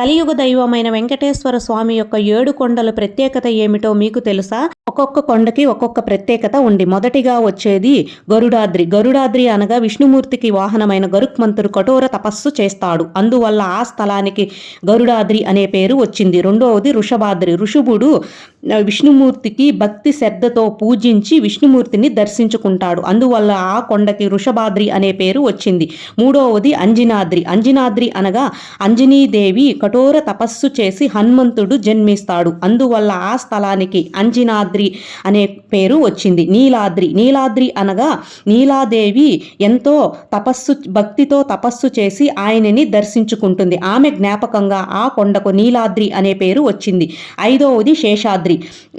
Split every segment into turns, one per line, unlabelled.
కలియుగ దైవమైన వెంకటేశ్వర స్వామి యొక్క ఏడు కొండల ప్రత్యేకత ఏమిటో మీకు తెలుసా? ఒక్కొక్క కొండకి ఒక్కొక్క ప్రత్యేకత ఉంది. మొదటిగా వచ్చేది గరుడాద్రి. గరుడాద్రి అనగా విష్ణుమూర్తికి వాహనమైన గరుక్మంతుడు కఠోర తపస్సు చేస్తాడు. అందువల్ల ఆ స్థలానికి గరుడాద్రి అనే పేరు వచ్చింది. రెండవది ఋషభాద్రి. ఋషభుడు విష్ణుమూర్తికి భక్తి శ్రద్ధతో పూజించి విష్ణుమూర్తిని దర్శించుకుంటాడు. అందువల్ల ఆ కొండకి వృషభాద్రి అనే పేరు వచ్చింది. మూడవది అంజనాద్రి. అంజనాద్రి అనగా అంజనీదేవి కఠోర తపస్సు చేసి హనుమంతుడు జన్మిస్తాడు. అందువల్ల ఆ స్థలానికి అంజనాద్రి అనే పేరు వచ్చింది. నీలాద్రి. నీలాద్రి అనగా నీలాదేవి ఎంతో తపస్సు భక్తితో తపస్సు చేసి ఆయనని దర్శించుకుంటుంది. ఆమె జ్ఞాపకంగా ఆ కొండకు నీలాద్రి అనే పేరు వచ్చింది. ఐదవది శేషాద్రి.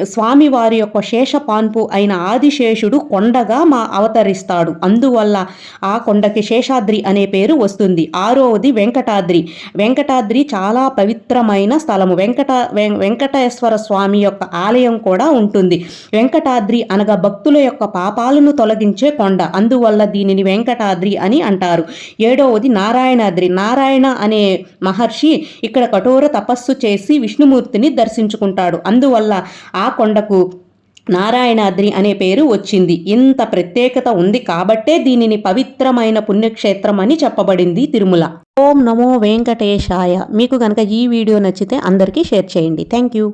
స్వామివారి యొక్క శేషపాన్పు అయిన ఆదిశేషుడు కొండగా మా అవతరిస్తాడు. అందువల్ల ఆ కొండకి శేషాద్రి అనే పేరు వస్తుంది. ఆరోవది వెంకటాద్రి. వెంకటాద్రి చాలా పవిత్రమైన స్థలము. వెంకట వెం- వెంకటేశ్వర స్వామి యొక్క ఆలయం కూడా ఉంటుంది. వెంకటాద్రి అనగా భక్తుల యొక్క పాపాలను తొలగించే కొండ. అందువల్ల దీనిని వెంకటాద్రి అని అంటారు. ఏడవది నారాయణాద్రి. నారాయణ అనే మహర్షి ఇక్కడ కఠోర తపస్సు చేసి విష్ణుమూర్తిని దర్శించుకుంటాడు. అందువల్ల ఆ కొండకు నారాయణాద్రి అనే పేరు వచ్చింది. ఇంత ప్రత్యేకత ఉంది కాబట్టే దీనిని పవిత్రమైన పుణ్యక్షేత్రం అని చెప్పబడింది తిరుమల. ఓం నమో వెంకటేశాయ. మీకు కనుక ఈ వీడియో నచ్చితే అందరికీ షేర్ చేయండి. Thank you